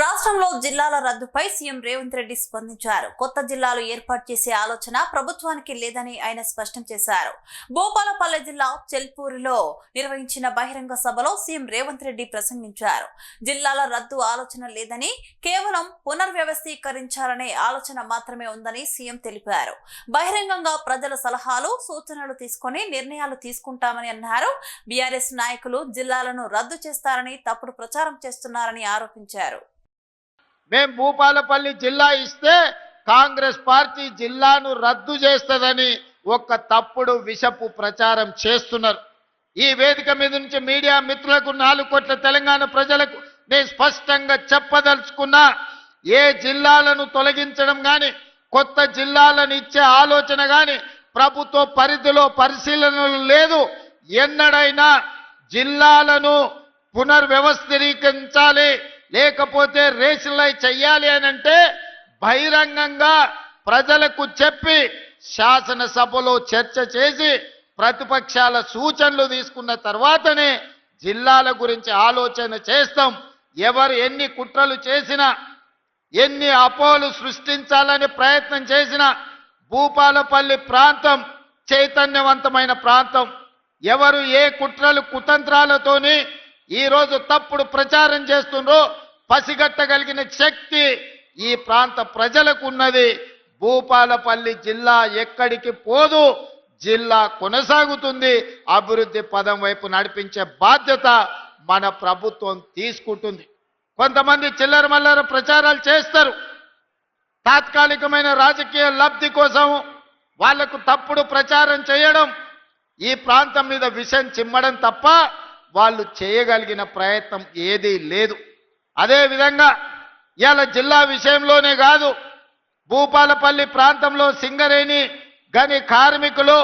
రాష్ట్రంలో జిల్లాల రద్దుపై సీఎం రేవంత్ రెడ్డి స్పందించారు. కొత్త జిల్లాలు ఏర్పాటు చేసే ఆలోచన ప్రభుత్వానికి లేదని ఆయన స్పష్టం చేశారు. భూపాలపల్లె జిల్లా చెల్పూరులో నిర్వహించిన బహిరంగ సభలో సీఎం రేవంత్ రెడ్డి ప్రసంగించారు. జిల్లాల రద్దు ఆలోచన లేదని కేవలం పునర్వ్యవస్థీకరించాలనే ఆలోచన మాత్రమే ఉందని సీఎం తెలిపారు. బహిరంగంగా ప్రజల సలహాలు సూచనలు తీసుకొని నిర్ణయాలు తీసుకుంటామని అన్నారు. బీఆర్ఎస్ నాయకులు జిల్లాలను రద్దు చేస్తారని తప్పుడు ప్రచారం చేస్తున్నారని ఆరోపించారు. మేం భూపాలపల్లి జిల్లా ఇస్తే కాంగ్రెస్ పార్టీ జిల్లాను రద్దు చేస్తుందని ఒక తప్పుడు విషపు ప్రచారం చేస్తున్నారు. ఈ వేదిక మీద నుంచి మీడియా మిత్రులకు నాలుగు కోట్ల తెలంగాణ ప్రజలకు నేను స్పష్టంగా చెప్పదలుచుకున్నా ఏ జిల్లాలను తొలగించడం కానీ కొత్త జిల్లాలను ఇచ్చే ఆలోచన కానీ ప్రభుత్వ పరిధిలో పరిశీలనలు లేదు. ఎన్నడైనా జిల్లాలను పునర్వ్యవస్థీకరించాలి. లేకపోతే రేషనలైజ్ చెయ్యాలి అని అంటే బహిరంగంగా ప్రజలకు చెప్పి శాసనసభలో చర్చ చేసి ప్రతిపక్షాల సూచనలు తీసుకున్న తర్వాతనే జిల్లాల గురించి ఆలోచన చేస్తాం. ఎవరు ఎన్ని కుట్రలు చేసినా ఎన్ని అపోలు సృష్టించాలని ప్రయత్నం చేసినా భూపాలపల్లి ప్రాంతం చైతన్యవంతమైన ప్రాంతం. ఎవరు ఏ కుట్రలు కుతంత్రాలతోని ఈరోజు తప్పుడు ప్రచారం చేస్తుండ్రో పసిగట్టగలిగిన శక్తి ఈ ప్రాంత ప్రజలకు ఉన్నది భూపాలపల్లి జిల్లా ఎక్కడికి పోదు జిల్లా కొనసాగుతుంది. అభివృద్ధి పదం వైపు నడిపించే బాధ్యత మన ప్రభుత్వం తీసుకుంటుంది. కొంతమంది చిల్లర మల్లర ప్రచారాలు చేస్తారు. తాత్కాలికమైన రాజకీయ లబ్ధి కోసం వాళ్ళకు తప్పుడు ప్రచారం చేయడం ఈ ప్రాంతం మీద విషం చిమ్మడం తప్ప వాళ్ళు చేయగలిగిన ప్రయత్నం ఏదీ లేదు. అదే విధంగా ఇవాళ జిల్లా విషయంలోనే కాదు భూపాలపల్లి ప్రాంతంలో సింగరేణి గని కార్మికులు